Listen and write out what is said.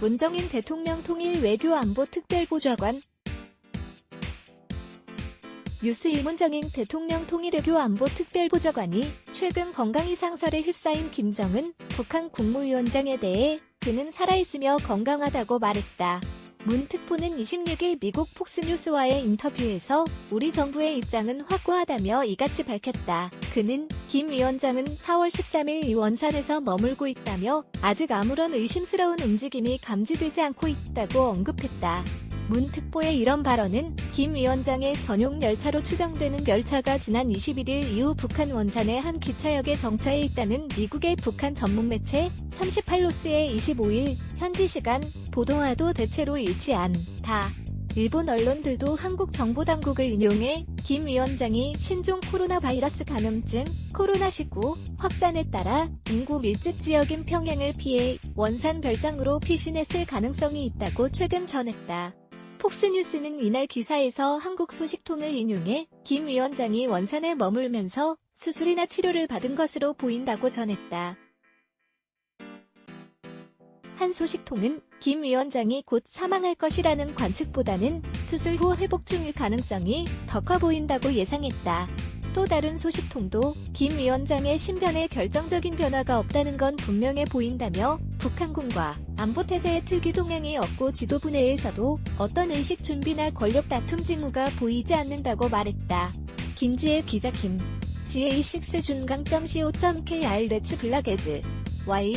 문정인 대통령 통일 외교안보 특별보좌관 뉴스 일문정인 대통령 통일외교안보 특별보좌관이 최근 건강 이상 설에 휩싸인 김정은 북한 국무위원장에 대해 그는 살아있으며 건강하다고 말했다. 문 특보는 26일 미국 폭스뉴스와의 인터뷰에서 우리 정부의 입장은 확고하다며 이같이 밝혔다. 그는 김 위원장은 4월 13일 이 원산에서 머물고 있다며 아직 아무런 의심스러운 움직임이 감지되지 않고 있다고 언급했다. 문 특보의 이런 발언은 김 위원장의 전용 열차로 추정되는 열차가 지난 21일 이후 북한 원산의 한 기차역에 정차해 있다는 미국의 북한 전문 매체 38로스의 25일 현지 시간 보도와도 대체로 일치한다. 일본 언론들도 한국 정보당국을 인용해 김 위원장이 신종 코로나 바이러스 감염증 코로나19 확산에 따라 인구 밀집 지역인 평양을 피해 원산 별장으로 피신했을 가능성이 있다고 최근 전했다. 폭스뉴스는 이날 기사에서 한국 소식통을 인용해 김 위원장이 원산에 머물면서 수술이나 치료를 받은 것으로 보인다고 전했다. 한 소식통은 김 위원장이 곧 사망할 것이라는 관측보다는 수술 후 회복 중일 가능성이 더 커 보인다고 예상했다. 또 다른 소식통도 김 위원장의 신변에 결정적인 변화가 없다는 건 분명해 보인다며 북한군과 안보태세의 특이 동향이 없고 지도부 내에서도 어떤 의식 준비나 권력 다툼 징후가 보이지 않는다고 말했다. 김지혜 기자 김 GA6 준강.co.kr 레츠 블락에즈 Y